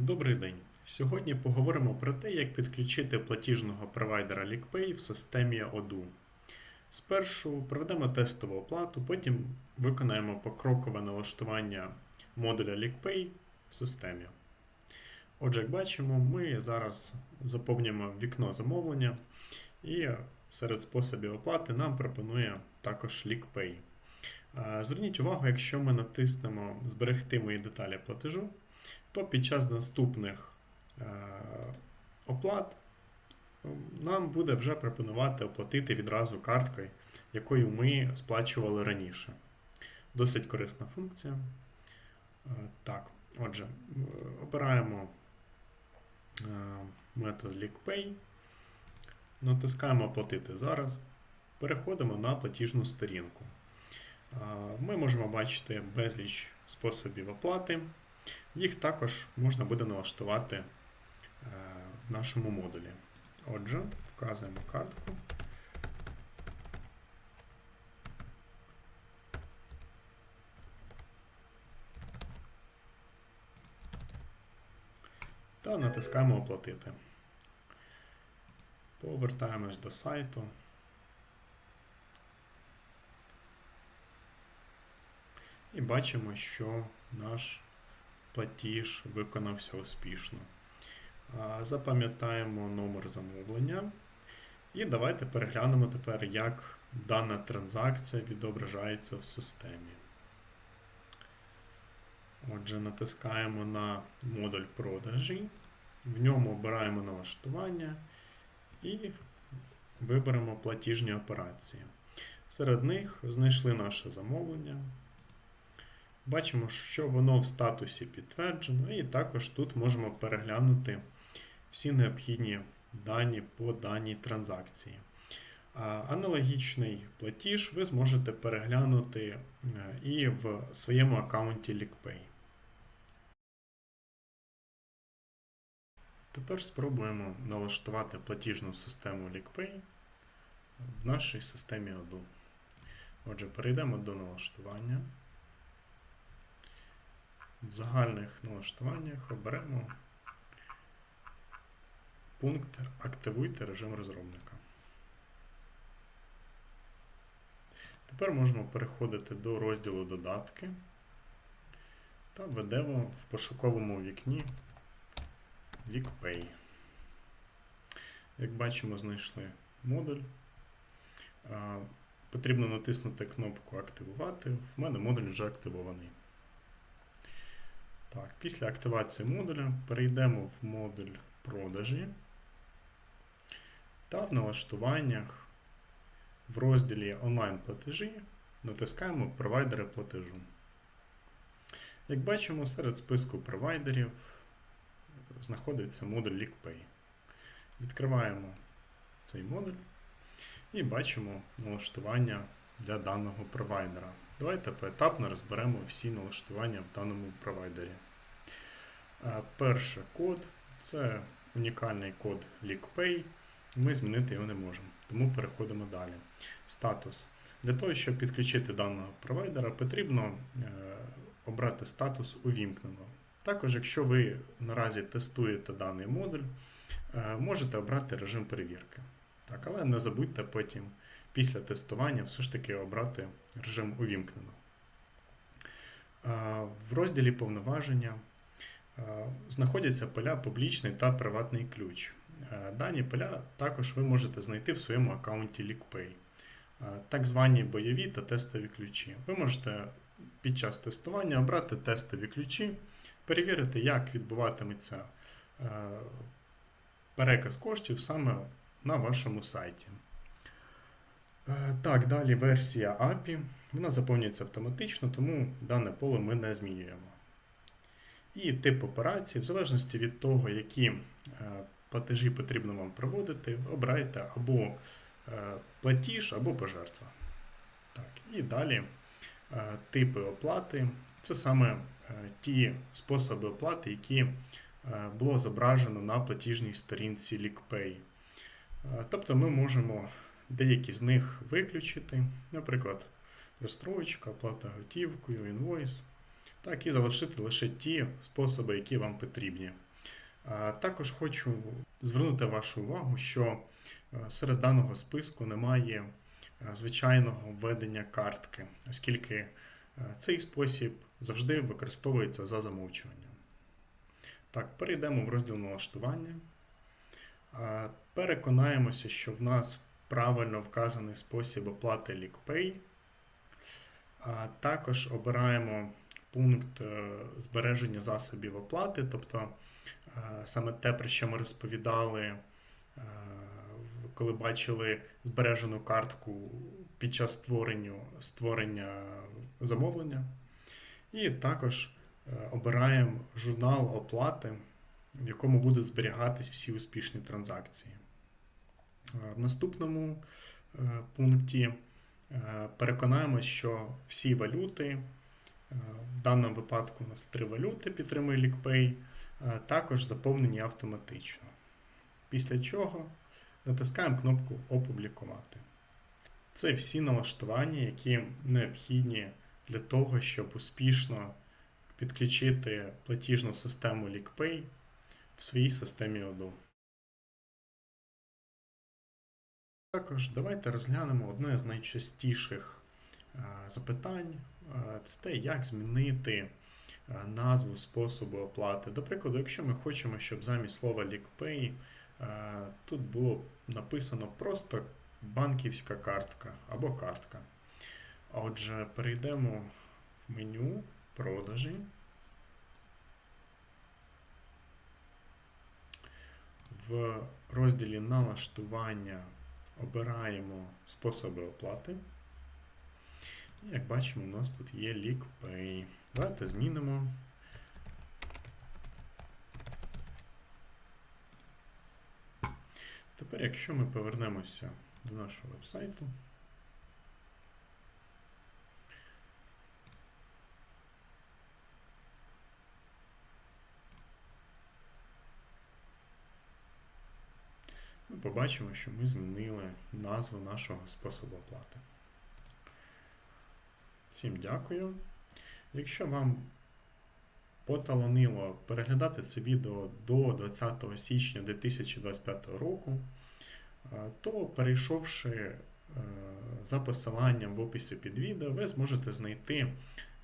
Добрий день. Сьогодні поговоримо про те, як підключити платіжного провайдера LickPay в системі Odoo. Спершу проведемо тестову оплату, потім виконаємо покрокове налаштування модуля LickPay в системі. Отже, як бачимо, ми зараз заповнюємо вікно замовлення, і серед способів оплати нам пропонує також LickPay. Е, Зверніть увагу, якщо ми натиснемо Зберегти мої деталі платежу, то під час наступних е, оплат е, нам буде вже пропонувати оплатити відразу карткою, якою ми сплачували раніше. Досить корисна функція. Е, Так, отже, обираємо е, метод LickPay, натискаємо Оплатити зараз, переходимо на платіжну сторінку. Ми можемо бачити безліч способів оплати. Їх також можна буде налаштувати е, в нашому модулі. Отже, вказуємо картку. Та натискаємо Оплатити. Повертаємось до сайту. І бачимо, що наш платіж виконався успішно. Запам'ятаємо номер замовлення. І давайте переглянемо тепер, як дана транзакція відображається в системі. Отже, натискаємо на модуль продажі, в ньому обираємо налаштування і виберемо платіжні операції. Серед них знайшли наше замовлення. Бачимо, що воно в статусі підтверджено, і також тут можемо переглянути всі необхідні дані по даній транзакції. Аналогічний платіж ви зможете переглянути е, і в своєму аккаунті LickPay. Тепер спробуємо налаштувати платіжну систему LickPay в нашій системі Odoo. Отже, перейдемо до налаштування. В загальних налаштуваннях оберемо пункт Активуйте режим розробника. Тепер можемо переходити до розділу Додатки та введемо в пошуковому вікні LickPay. Як бачимо, знайшли модуль. Потрібно натиснути кнопку Активувати. В мене модуль вже активований. Так, Після активації модуля перейдемо в модуль продажі та в налаштуваннях в розділі онлайн-платежі натискаємо провайдери платежу. Як бачимо, серед списку провайдерів знаходиться модуль LickPay. Відкриваємо цей модуль і бачимо налаштування для даного провайдера. Давайте поетапно розберемо всі налаштування в даному провайдері. Е, Перший код це унікальний код LickPay. Ми змінити його не можемо, тому переходимо далі. Статус. Для того, щоб підключити даного провайдера, потрібно е, обрати статус увімкнено. Також, якщо ви наразі тестуєте даний модуль, е, можете обрати режим перевірки. Так, але не забудьте потім після тестування все ж таки обрати режим увімкнено. В розділі повноваження знаходяться поля публічний та приватний ключ. Е, Дані поля також ви можете знайти в своєму аккаунті LickPay. Е, Так звані бойові та тестові ключі. Ви можете під час тестування обрати тестові ключі, перевірити, як відбуватиметься е, переказ коштів саме на вашому сайті. Е, Так, далі версія API. Вона заповнюється автоматично, тому дане поле ми не змінюємо. І тип операції, в залежності від того, які е, платежі потрібно вам проводити, обирайте або е, платіж, або пожертва. Так, і далі е, типи оплати. Це саме ті способи оплати, які було зображено на платіжній сторінці LickPay. Е, Тобто ми можемо деякі з них виключити, наприклад, розстрочка, оплата готівкою, інвойс. Так, і залишити лише ті способи, які вам потрібні. Також хочу звернути вашу увагу, що е, серед даного списку немає е, звичайного введення картки, оскільки е, цей спосіб завжди використовується за замовчуванням. Так, перейдемо в розділ налаштування. Переконаємося, що в нас правильно вказаний спосіб оплати LeakPay. Також обираємо пункт е, збереження засобів оплати, тобто е, саме те, про що ми розповідали, е, коли бачили збережену картку під час створення, створення замовлення. І також обираємо журнал оплати, в якому будуть зберігатись всі успішні транзакції. В наступному пункті переконаємось, що всі валюти, в даному випадку у нас три валюти підтримує LeakPay, е, також заповнені автоматично. Після чого натискаємо кнопку Опублікувати. Це всі налаштування, які необхідні для того, щоб успішно підключити платіжну систему LeakPay в своїй системі Odoo. Також давайте розглянемо одне з найчастіших е, запитань. Е, Це те, як змінити е, назву способу оплати. До прикладу, якщо ми хочемо, щоб замість слова LeakPay е, тут було написано просто банківська картка або картка. Отже, перейдемо в меню продажі. В розділі налаштування обираємо способи оплати. Як бачимо, у нас тут є LeakPay. Давайте змінимо. Тепер, якщо ми повернемося до нашого вебсайту, ми побачимо, що ми змінили назву нашого способу оплати. Всім дякую. Якщо вам поталанило переглядати це відео до 20 січня 2025 року, то перейшовши е, за посиланням в описі під відео, ви зможете знайти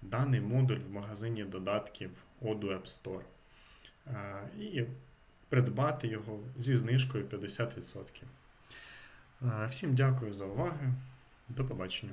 даний модуль в магазині додатків Odoo App Store і придбати його зі знижкою 50%. Е, Всім дякую за увагу. До побачення.